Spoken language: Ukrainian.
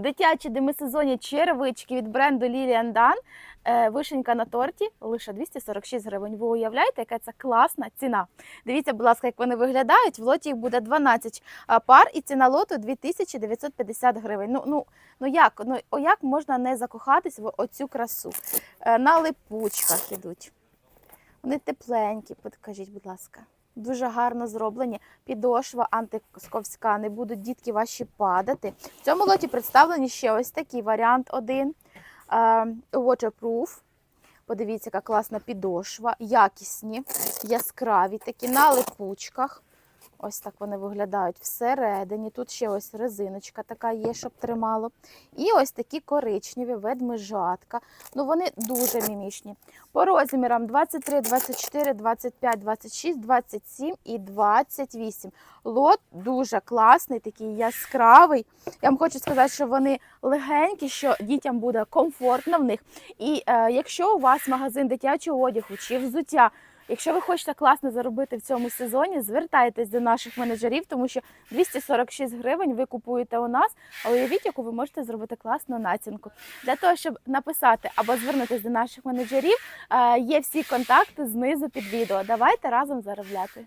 Дитячі демисезонні черевички від бренду Lilian Dan. Е, Вишенька на торті лише 246 гривень. Ви уявляєте, яка це класна ціна? Дивіться, будь ласка, як вони виглядають. В лоті їх буде 12 пар, і ціна лоту 2950 гривень. Ну, ну, ну як? Ну, як можна не закохатись в оцю красу? Е, На липучках ідуть. Вони тепленькі, покажіть, будь ласка. Дуже гарно зроблені. Підошва антисковська, не будуть дітки ваші падати. В цьому лоті представлені ще ось такий варіант один. Е, Waterproof. Подивіться, яка класна підошва, якісні, яскраві такі на липучках. Ось так вони виглядають всередині. Тут ще ось резиночка така є, щоб тримало. І ось такі коричневі ведмежатка. Ну вони дуже мімішні. По розмірам 23, 24, 25, 26, 27 і 28. Лот дуже класний, такий яскравий. Я вам хочу сказати, що вони легенькі, що дітям буде комфортно в них. І е, якщо у вас магазин дитячого одягу чи взуття, якщо ви хочете класно заробити в цьому сезоні, звертайтесь до наших менеджерів, тому що 246 гривень ви купуєте у нас, а уявіть, яку ви можете зробити класну націнку. Для того, щоб написати або звернутися до наших менеджерів, е, є всі контакти знизу під відео. Давайте разом заробляти.